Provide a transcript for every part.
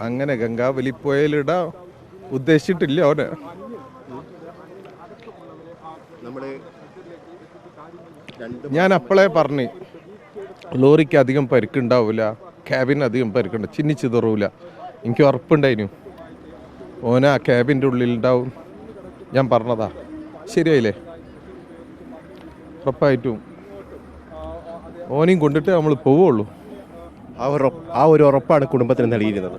അങ്ങനെ ഗംഗാവലി പുഴയിലിടാൻ ഉദ്ദേശിച്ചിട്ടില്ല അവന്. ഞാൻ അപ്പോളേ പറഞ്ഞു ലോറിക്ക് അധികം പരിക്കുണ്ടാവില്ല ക്യാബിന് അധികം പരിക്കുണ്ട് ചിന്നി ചിതറൂല എനിക്ക് ഉറപ്പുണ്ടായിരുന്നു ഓന ആ ക്യാബിന്റെ ഉള്ളിലുണ്ടാവും. ഞാൻ പറഞ്ഞതാ. ശരിയായില്ലേ? ഉറപ്പായിട്ടും. ഓനെയും കൊണ്ടിട്ട് നമ്മൾ പോവുള്ളൂ. ആ ഒരു ആ ഒരു ഉറപ്പാണ് കുടുംബത്തിന് നൽകിയിരുന്നത്.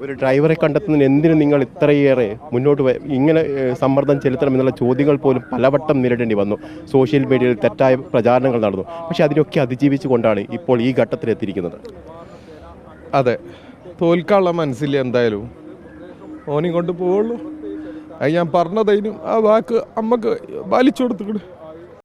ഒരു ഡ്രൈവറെ കണ്ടെത്തുന്നതിന് എന്തിനു നിങ്ങൾ ഇത്രയേറെ മുന്നോട്ട് ഇങ്ങനെ സമ്മർദ്ദം ചെലുത്തണം എന്നുള്ള ചോദ്യങ്ങൾ പോലും പലവട്ടം നേരിടേണ്ടി വന്നു. സോഷ്യൽ മീഡിയയിൽ തെറ്റായ പ്രചാരണങ്ങൾ നടന്നു. പക്ഷേ അതിനൊക്കെ അതിജീവിച്ചുകൊണ്ടാണ് ഇപ്പോൾ ഈ ഘട്ടത്തിലെത്തിയിരിക്കുന്നത്. അതെ. തോൽക്കാനുള്ള മനസ്സില്ല എന്തായാലും. ഓനെയും കൊണ്ട് പോവുള്ളൂ. അത് ഞാൻ പറഞ്ഞതതിനും ആ വാക്ക് അമ്മയ്ക്ക് വലിച്ചു കൊടുത്തുകൂടെ